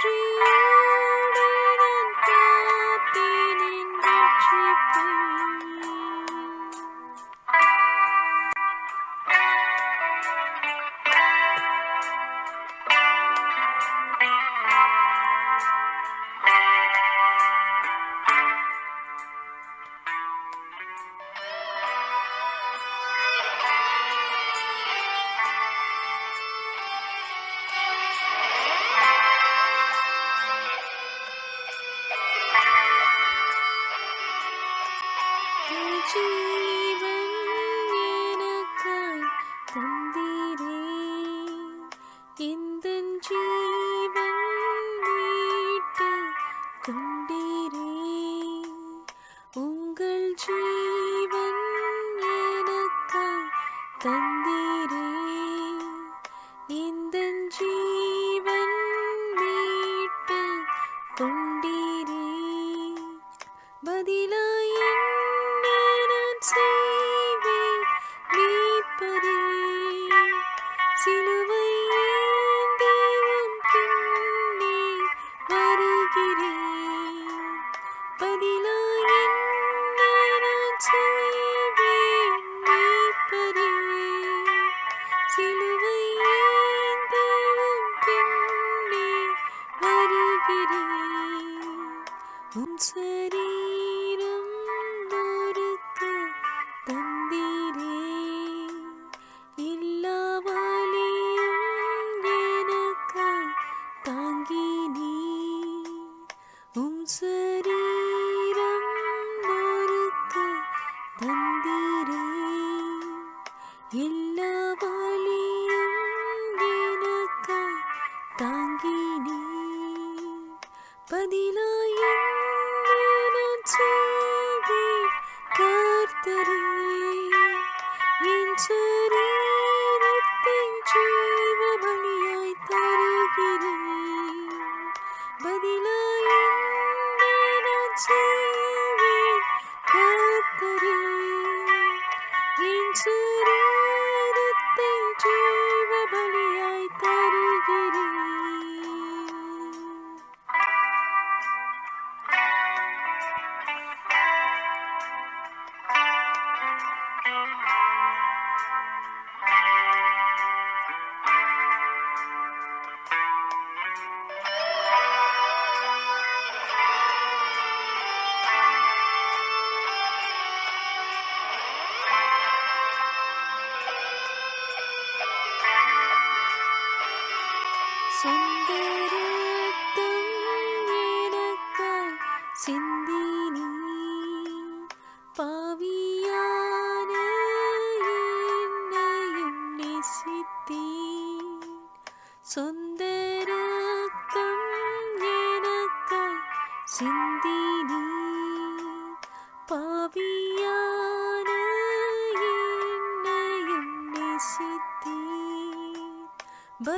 dream. தந்தீரே எல்லா வழியும் எனக்காய் தாங்கினே பதிலாய்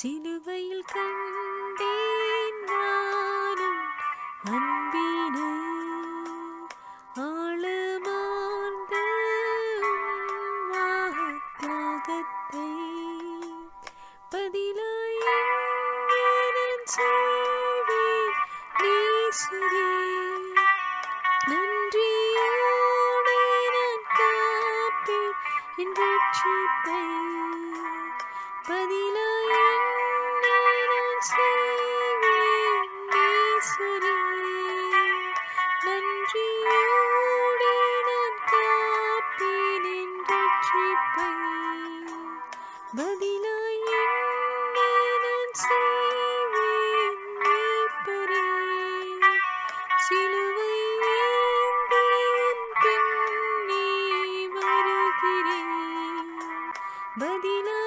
சிலுவையில் கண்டேன் நானும் அன்பினை. ஆழமார்ந்த தியாகத்தை பதிலாய் நீ சிறு பதிலாய் சிலுவை வருகிறேன். பதிலாய்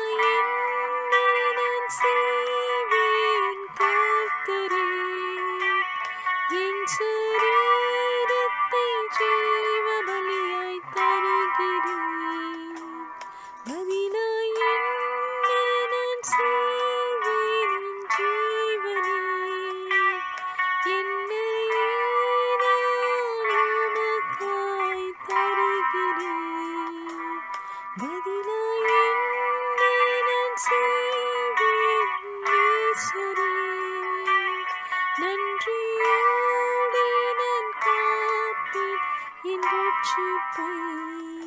in the Bay.